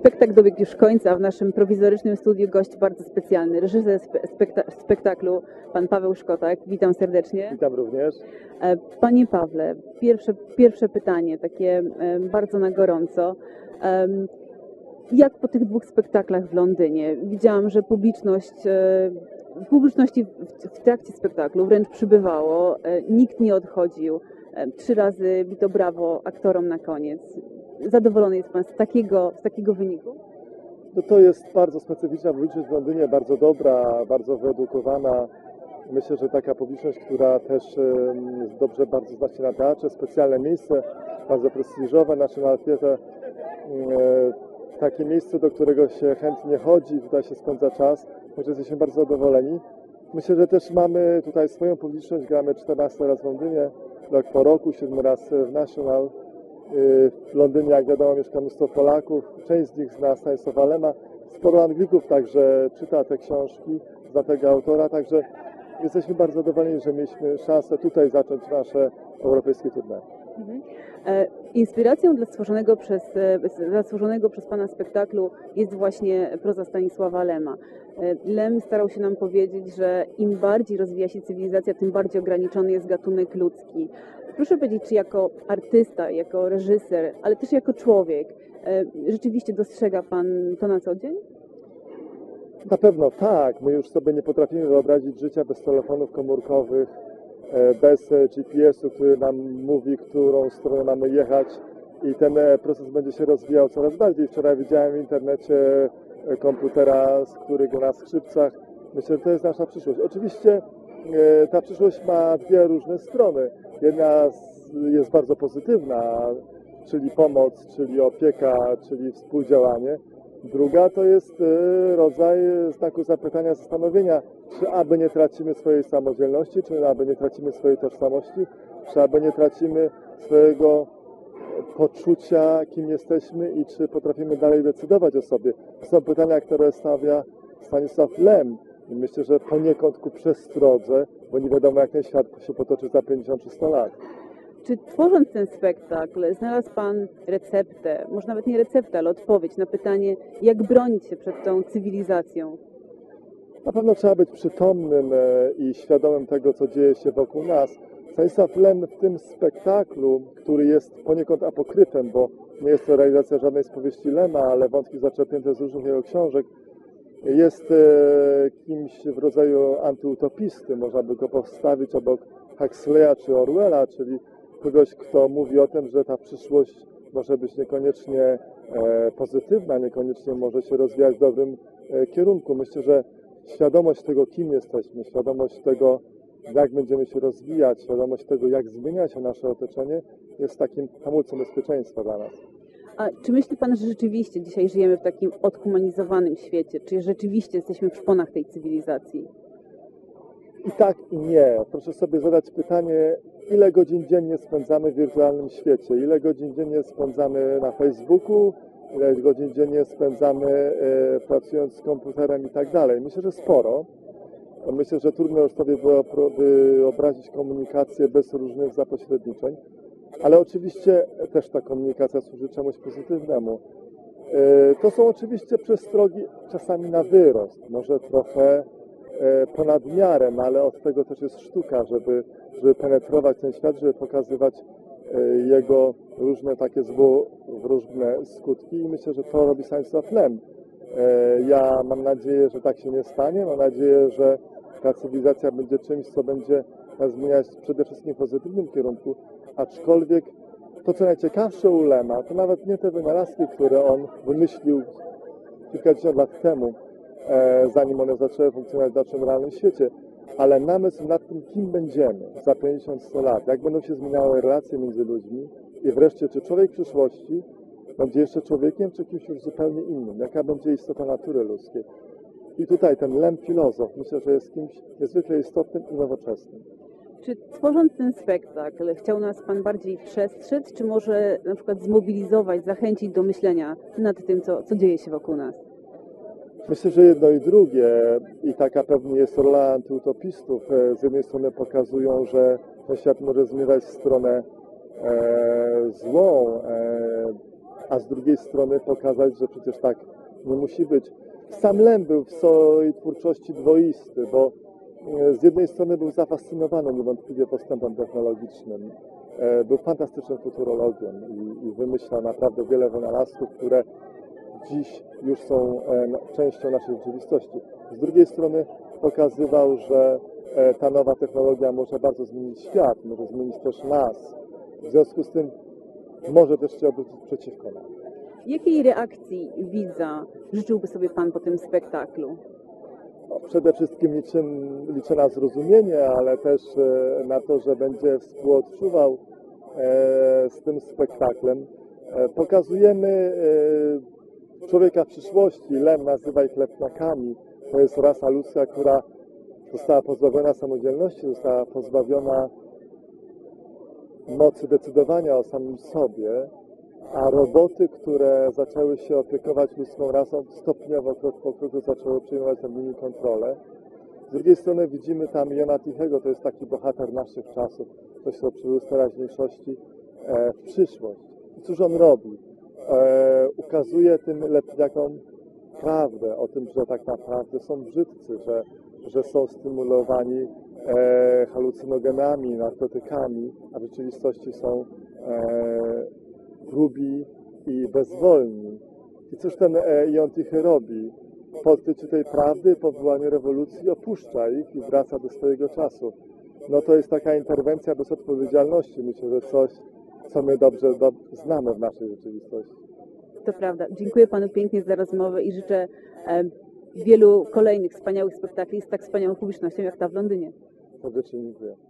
Spektakl dobiegł już końca. W naszym prowizorycznym studiu gość bardzo specjalny, reżyser spe- spekta- spektaklu, pan Paweł Szkotak. Witam serdecznie. Witam również. E, Panie Pawle, pierwsze, pierwsze pytanie, takie e, bardzo na gorąco. Jak po tych dwóch spektaklach w Londynie? Widziałam, że publiczność, e, publiczności w, w trakcie spektaklu wręcz przybywało, nikt nie odchodził. Trzy razy bito brawo aktorom na koniec. Zadowolony jest Pan z takiego, z takiego wyniku? No to jest bardzo specyficzna publiczność w Londynie, bardzo dobra, bardzo wyedukowana. Myślę, że taka publiczność, która też dobrze bardzo zna się na teatrze, specjalne miejsce, bardzo prestiżowe, National Theatre, e, takie miejsce, do którego się chętnie chodzi, tutaj się spędza czas, także jesteśmy bardzo zadowoleni. Myślę, że też mamy tutaj swoją publiczność, gramy 14 raz w Londynie, rok po roku, 7 raz w National. Y, W Londynie, jak wiadomo, mieszka mnóstwo Polaków. Część z nich zna Stanisława Lema. Sporo Anglików także czyta te książki, zna tego autora. Także jesteśmy bardzo zadowoleni, że mieliśmy szansę tutaj zacząć nasze europejskie tournée. E, Inspiracją dla stworzonego przez, e, dla stworzonego przez Pana spektaklu jest właśnie proza Stanisława Lema. E, Lem starał się nam powiedzieć, że im bardziej rozwija się cywilizacja, tym bardziej ograniczony jest gatunek ludzki. Proszę powiedzieć, czy jako artysta, jako reżyser, ale też jako człowiek, e, rzeczywiście dostrzega Pan to na co dzień? Na pewno tak. My już sobie nie potrafimy wyobrazić życia bez telefonów komórkowych, e, bez e, GPS-u, który nam mówi, którą stronę mamy jechać i ten proces będzie się rozwijał coraz bardziej. Wczoraj widziałem w internecie komputera, z który na skrzypcach. Myślę, że to jest nasza przyszłość. Oczywiście ta przyszłość ma dwie różne strony. Jedna jest bardzo pozytywna, czyli pomoc, czyli opieka, czyli współdziałanie. Druga to jest e, rodzaj znaku zapytania, zastanowienia, czy aby nie tracimy swojej samodzielności, czy aby nie tracimy swojej tożsamości, czy aby nie tracimy swojego poczucia, kim jesteśmy i czy potrafimy dalej decydować o sobie. To są pytania, które stawia Stanisław Lem i myślę, że poniekąd ku przestrodze, bo nie wiadomo, jak ten świat się potoczy za 50 czy 100 lat. Czy tworząc ten spektakl znalazł Pan receptę, może nawet nie receptę, ale odpowiedź na pytanie, jak bronić się przed tą cywilizacją? Na pewno trzeba być przytomnym e, i świadomym tego, co dzieje się wokół nas. Stanisław Lem w tym spektaklu, który jest poniekąd apokryfem, bo nie jest to realizacja żadnej z powieści Lema, ale wątki zaczerpnięte z różnych jego książek, jest e, kimś w rodzaju antyutopisty. Można by go powstawić obok Huxleya czy Orwella, czyli kogoś, kto mówi o tym, że ta przyszłość może być niekoniecznie e, pozytywna, niekoniecznie może się rozwijać w dobrym e, kierunku. Myślę, że świadomość tego, kim jesteśmy, świadomość tego, jak będziemy się rozwijać, świadomość tego, jak zmienia się nasze otoczenie, jest takim hamulcem bezpieczeństwa dla nas. A czy myśli Pan, że rzeczywiście dzisiaj żyjemy w takim odhumanizowanym świecie? Czy rzeczywiście jesteśmy w szponach tej cywilizacji? I tak, i nie. Proszę sobie zadać pytanie, ile godzin dziennie spędzamy w wirtualnym świecie? Ile godzin dziennie spędzamy na Facebooku? Ile godzin dziennie spędzamy e, pracując z komputerem i tak dalej? Myślę, że sporo. Myślę, że trudno już sobie wyobrazić komunikację bez różnych zapośredniczeń, ale oczywiście też ta komunikacja służy czemuś pozytywnemu. E, To są oczywiście przestrogi czasami na wyrost, może trochę e, ponad miarę, no ale od tego też jest sztuka, żeby, żeby penetrować ten świat, żeby pokazywać e, jego różne takie złowróżne skutki i myślę, że to robi Stanisław Lem. E, Ja mam nadzieję, że tak się nie stanie, mam nadzieję, że ta cywilizacja będzie czymś, co będzie nas zmieniać przede wszystkim w pozytywnym kierunku, aczkolwiek to, co najciekawsze u Lema, to nawet nie te wynalazki, które on wymyślił kilkadziesiąt lat temu, e, zanim one zaczęły funkcjonować w naszym realnym świecie, ale namysł nad tym, kim będziemy za 50-100 lat, jak będą się zmieniały relacje między ludźmi i wreszcie, czy człowiek przyszłości będzie jeszcze człowiekiem, czy kimś już zupełnie innym, jaka będzie istota natury ludzkiej. I tutaj ten Lem filozof, myślę, że jest kimś niezwykle istotnym i nowoczesnym. Czy tworząc ten spektakl chciał nas Pan bardziej przestrzec, czy może na przykład zmobilizować, zachęcić do myślenia nad tym, co, co dzieje się wokół nas? Myślę, że jedno i drugie i taka pewnie jest rola antyutopistów. E, Z jednej strony pokazują, że ten świat może zmierzać w stronę e, złą, e, a z drugiej strony pokazać, że przecież tak nie musi być. Sam Lem był w swojej twórczości dwoisty, bo z jednej strony był zafascynowany niewątpliwie postępem technologicznym. E, Był fantastycznym futurologiem i, i wymyślał naprawdę wiele wynalazków, które dziś już są e, na- częścią naszej rzeczywistości. Z drugiej strony pokazywał, że e, ta nowa technologia może bardzo zmienić świat, może zmienić też nas. W związku z tym może też się obrócić przeciwko nam. Jakiej reakcji widza życzyłby sobie Pan po tym spektaklu? Przede wszystkim liczę, liczę na zrozumienie, ale też e, na to, że będzie współodczuwał e, z tym spektaklem. E, Pokazujemy człowieka przyszłości, lem nazywaj klepnakami. To jest rasa ludzka, która została pozbawiona samodzielności, została pozbawiona mocy decydowania o samym sobie, a roboty, które zaczęły się opiekować ludzką rasą, stopniowo, krok po kroku zaczęły przejmować nad nimi kontrolę. Z drugiej strony widzimy tam Jona Tichego, to jest taki bohater naszych czasów, ktoś, kto przybył z teraźniejszości e, w przyszłość. I cóż on robi? E, ukazuje tym lepniakom prawdę o tym, że tak naprawdę są brzydcy, że, że są stymulowani e, halucynogenami, narkotykami, a w rzeczywistości są e, grubi i bezwolni. I cóż ten e, Jon Tichy robi? Po odkryciu tej prawdy, po wywołaniu rewolucji opuszcza ich i wraca do swojego czasu. No to jest taka interwencja bez odpowiedzialności. Myślę, że coś, co my dobrze do, znamy w naszej rzeczywistości. To prawda. Dziękuję Panu pięknie za rozmowę i życzę e, wielu kolejnych wspaniałych spektakli z tak wspaniałą publicznością jak ta w Londynie. Serdecznie dziękuję.